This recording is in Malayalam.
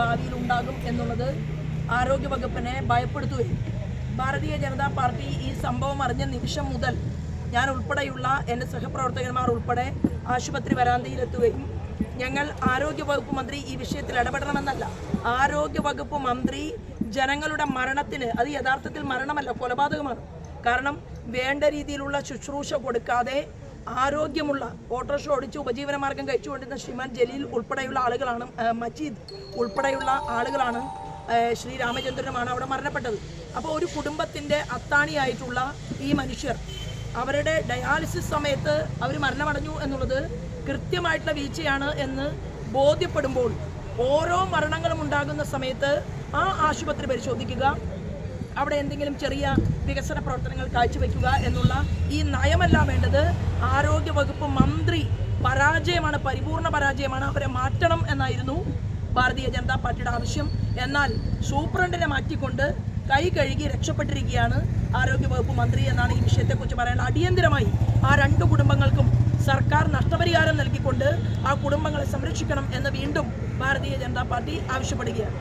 ഭാവിയിൽ ഉണ്ടാകും എന്നുള്ളത് ആരോഗ്യവകുപ്പിനെ ഭയപ്പെടുത്തുകയും ഭാരതീയ ജനതാ പാർട്ടി ഈ സംഭവം അറിഞ്ഞ നിമിഷം മുതൽ ഞാൻ ഉൾപ്പെടെയുള്ള എന്റെ സഹപ്രവർത്തകന്മാർ ഉൾപ്പെടെ ആശുപത്രി വരാന്തയിലെത്തുകയും ഞങ്ങൾ ആരോഗ്യവകുപ്പ് മന്ത്രി ഈ വിഷയത്തിൽ ഇടപെടണമെന്നല്ല. ആരോഗ്യവകുപ്പ് മന്ത്രി ജനങ്ങളുടെ മരണത്തിന് അത് യഥാർത്ഥത്തിൽ മരണമല്ല കൊലപാതകമാണ്. കാരണം വേണ്ട രീതിയിലുള്ള ശുശ്രൂഷ കൊടുക്കാതെ ആരോഗ്യമുള്ള ഓട്ടോറിക്ഷ ഓടിച്ച് ഉപജീവനമാർഗം കഴിച്ചുകൊണ്ടിരുന്ന ശ്രീമാൻ ജലീൽ ഉൾപ്പെടെയുള്ള ആളുകളാണ് മജീദ് ഉൾപ്പെടെയുള്ള ആളുകളാണ് ശ്രീ രാമചന്ദ്രനുമാണ് അവിടെ മരണപ്പെട്ടത്. അപ്പോൾ ഒരു കുടുംബത്തിന്റെ അത്താണിയായിട്ടുള്ള ഈ മനുഷ്യർ അവരുടെ ഡയാലിസിസ് സമയത്ത് അവർ മരണമടഞ്ഞു എന്നുള്ളത് കൃത്യമായിട്ടുള്ള വീഴ്ചയാണ് എന്ന് ബോധ്യപ്പെടുമ്പോൾ ഓരോ മരണങ്ങളും ഉണ്ടാകുന്ന സമയത്ത് ആ ആശുപത്രി പരിശോധിക്കുക. അവിടെ എന്തെങ്കിലും ചെറിയ വികസന പ്രവർത്തനങ്ങൾ കാഴ്ചവെക്കുക എന്നുള്ള ഈ നയമല്ല വേണ്ടത്. ആരോഗ്യ വകുപ്പ് മന്ത്രി പരാജയമാണ് പരിപൂർണ പരാജയമാണ്. അവരെ മാറ്റണം എന്നായിരുന്നു ഭാരതീയ ജനതാ പാർട്ടിയുടെ ആവശ്യം. എന്നാൽ സൂപ്രണ്ടിനെ മാറ്റിക്കൊണ്ട് കൈ കഴുകി രക്ഷപ്പെട്ടിരിക്കുകയാണ് ആരോഗ്യവകുപ്പ് മന്ത്രി എന്നാണ് ഈ വിഷയത്തെക്കുറിച്ച് പറയുന്നത് അടിയന്തിരമായി ആ രണ്ട് കുടുംബങ്ങൾക്കും സർക്കാർ നഷ്ടപരിഹാരം നൽകിക്കൊണ്ട് ആ കുടുംബങ്ങളെ സംരക്ഷിക്കണം എന്ന് വീണ്ടും ഭാരതീയ ജനതാ പാർട്ടി ആവശ്യപ്പെടുകയാണ്.